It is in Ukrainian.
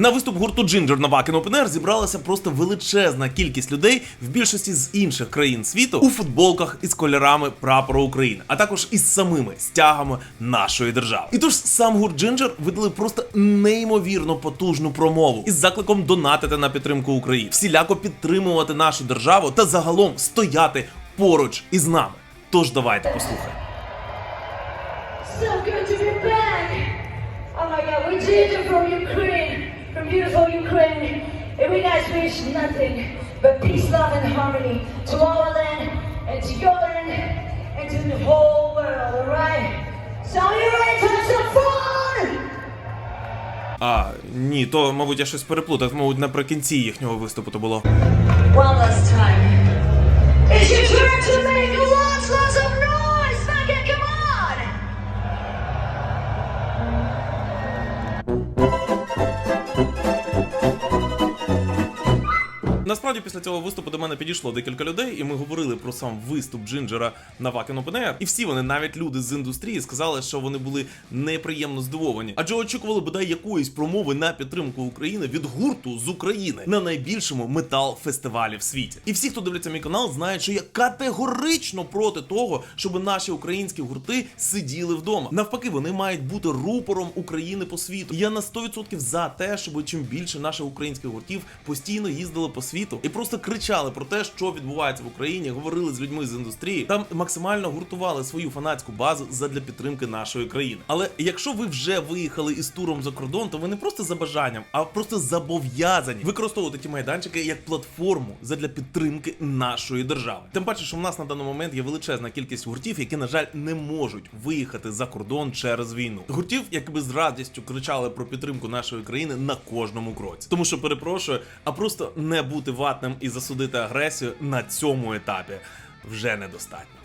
На виступ гурту Ginger на Open Air зібралася просто величезна кількість людей в більшості з інших країн світу у футболках із кольорами прапора України, а також із самими стягами нашої держави. І тож сам гурт Ginger видали просто неймовірно потужну промову із закликом донатити на підтримку України, всіляко підтримувати нашу державу та загалом стояти поруч із нами. Тож давайте послухаємо. So good to be back! Oh my god, we from Ukraine, beautiful Ukraine. And we guys wish nothing but peace, love, and harmony to our land, and to your land, and to the whole world, alright? So are you ready to have some fun? А ні, то мабуть я щось переплутав. Мабуть, наприкінці їхнього виступу то було. One last time. It's your Насправді після цього виступу до мене підійшло декілька людей, і ми говорили про сам виступ Джинджера на Wacken Open. І всі вони, навіть люди з індустрії, сказали, що вони були неприємно здивовані, адже очікували бодай якоїсь промови на підтримку України від гурту з України на найбільшому метал фестивалі в світі. І всі, хто дивляться мій канал, знають, що я категорично проти того, щоб наші українські гурти сиділи вдома. Навпаки, вони мають бути рупором України по світу. Я на 100% за те, щоб чим більше наших українських гуртів постійно їздили по світу і просто кричали про те, що відбувається в Україні, говорили з людьми з індустрії, там максимально гуртували свою фанатську базу задля підтримки нашої країни. Але якщо ви вже виїхали із туром за кордон, то ви не просто за бажанням, а просто зобов'язані використовувати ті майданчики як платформу задля підтримки нашої держави. Тим паче, що в нас на даний момент є величезна кількість гуртів, які на жаль не можуть виїхати за кордон через війну. Гуртів, якби з радістю кричали про підтримку нашої країни на кожному кроці. Тому що перепрошую, а просто не бути ватним і засудити агресію на цьому етапі вже недостатньо.